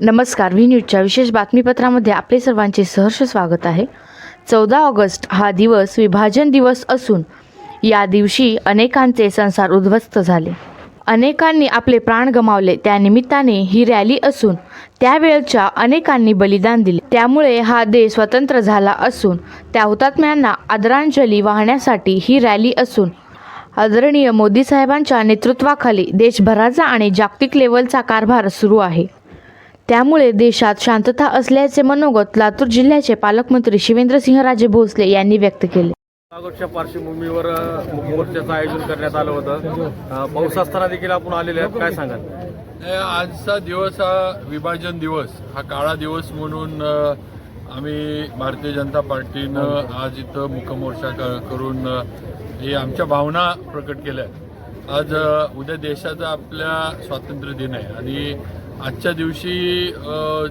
नमस्कार व्ही न्यूजच्या विशेष बातमीपत्रामध्ये आपले सर्वांचे सहर्ष स्वागत आहे. चौदा ऑगस्ट हा दिवस विभाजन दिवस असून या दिवशी अनेकांचे संसार उद्ध्वस्त झाले. अनेकांनी आपले प्राण गमावले त्यानिमित्ताने ही रॅली असून त्यावेळच्या अनेकांनी बलिदान दिले. त्यामुळे हा देश स्वतंत्र झाला असून त्या हुतात्म्यांना आदरांजली वाहण्यासाठी ही रॅली असून आदरणीय मोदी साहेबांच्या नेतृत्वाखाली देशभराचा आणि जागतिक लेवलचा कारभार सुरू आहे. त्यामुळे देशात शांतता असल्याचे मनोगत लातूर जिल्ह्याचे पालकमंत्री शिवेंद्रसिंहराजे भोसले यांनी व्यक्त केले. ऑगस्टच्या पार्श्वभूमीवर मोर्चाचं आयोजन करण्यात आलं होतं. पाऊस असताना देखील आपण आलेले आहेत. काय सांगाल? आजचा दिवस हा विभाजन दिवस. हा काळा दिवस म्हणून आम्ही भारतीय जनता पार्टीनं आज इथं मुकमोर्चा क- करून हे आमच्या भावना प्रकट केल्या. आहेत. आज उद्या देशाचा आपल्या स्वातंत्र्य दिन आहे. आणि आजच्या दिवशी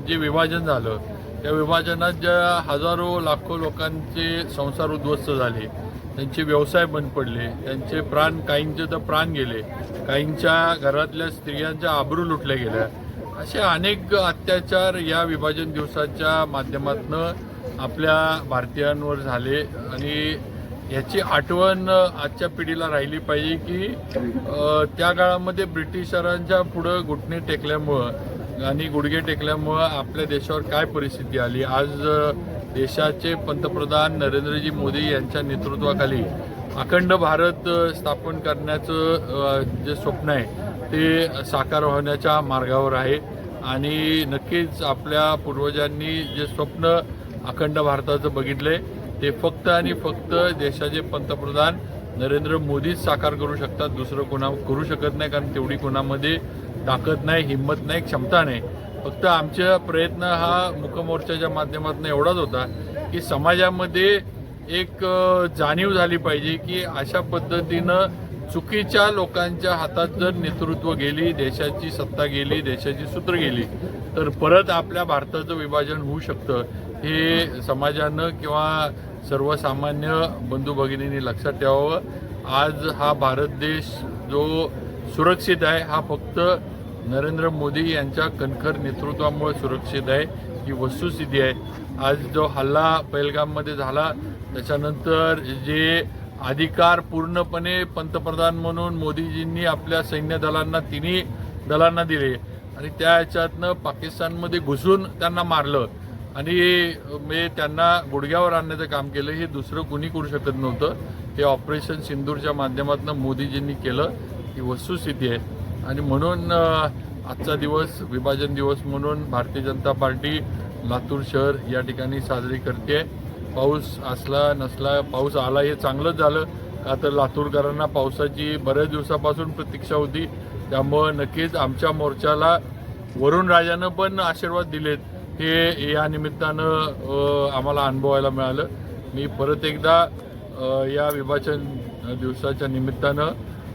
जे विभाजन झालं त्या विभाजनात ज्या हजारो लाखो लोकांचे संसार उद्ध्वस्त झाले त्यांचे व्यवसाय बंद पडले त्यांचे प्राण काहींचे तर प्राण गेले काहींच्या घरातल्या स्त्रियांच्या आबरू लुटल्या गेल्या. असे अनेक अत्याचार या विभाजन दिवसाच्या माध्यमातून आपल्या भारतीयांवर झाले आणि याची आठवण आजच्या पिढीला राहिली पाहिजे की त्या काळामध्ये ब्रिटिशरांच्या पुढं घुटणे टेकल्यामुळं आणि गुडघे टेकल्यामुळं आपल्या देशावर काय परिस्थिती आली? आज देशाचे पंतप्रधान नरेंद्रजी मोदी यांच्या नेतृत्वाखाली अखंड भारत स्थापन करण्याचं जे स्वप्न आहे ते साकार होण्याच्या मार्गावर आहे. आणि नक्कीच आपल्या पूर्वजांनी जे स्वप्न अखंड भारताचं बघितलंय ते फक्त आणि फक्त देशाचे पंतप्रधान नरेंद्र मोदीच साकार करू शकतात. दुसरं कोणा करू शकत नाही कारण तेवढी कोणामध्ये ताकद नाही हिंमत नाही क्षमता नाही. फक्त आमचा प्रयत्न हा मुकमोर्चाच्या माध्यमातून एवढाच होता की समाजामध्ये एक जाणीव झाली पाहिजे की अशा पद्धतीनं चुकीच्या लोकांच्या हातात जर नेतृत्व गेली देशाची सत्ता गेली देशाची सूत्र गेली तर परत आपल्या भारताचं विभाजन होऊ शकतं. हे समाजानं किंवा सर्वसामान्य बंधू भगिनींनी लक्षात ठेवावं. आज हा भारत देश जो सुरक्षित आहे हा फक्त नरेंद्र मोदी यांच्या कणखर नेतृत्वामुळे सुरक्षित आहे ही वस्तुस्थिती आहे. आज जो हल्ला पहलगाममध्ये झाला त्याच्यानंतर जे अधिकार पूर्णपणे पंतप्रधान म्हणून मोदीजींनी आपल्या सैन्य दलांना तिन्ही दलांना दिले आणि त्या ह्याच्यातनं पाकिस्तानमध्ये घुसून त्यांना मारलं. आणि मी त्यांना गुडघ्यावर आणण्याचं काम केलं. हे दुसरं कुणी करू शकत नव्हतं. हे ऑपरेशन सिंदूरच्या माध्यमातून मोदीजींनी केलं. ही वस्तुस्थिती आहे. आणि म्हणून आजचा दिवस विभाजन दिवस म्हणून भारतीय जनता पार्टी लातूर शहर या ठिकाणी साजरी करते. पाऊस असला नसला पाऊस आला हे चांगलंच झालं. का तर लातूरकरांना पावसाची बऱ्याच दिवसापासून प्रतीक्षा होती. त्यामुळं नक्कीच आमच्या मोर्चाला वरुण राजानं पण आशीर्वाद दिलेत. हे या निमित्तानं आम्हाला अनुभवायला मिळालं. मी परत एकदा या विभाजन दिवसाच्या निमित्तानं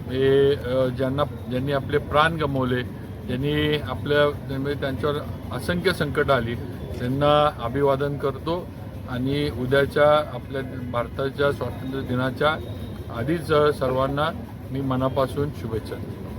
हे ज्यांना ज्यांनी आपले प्राण गमवले ज्यांनी आपल्या म्हणजे त्यांच्यावर असंख्य संकट आली त्यांना अभिवादन करतो आणि उद्याच्या आपल्या भारताच्या स्वातंत्र्य दिनाच्या आधीच सर्वांना मी मनापासून शुभेच्छा देतो.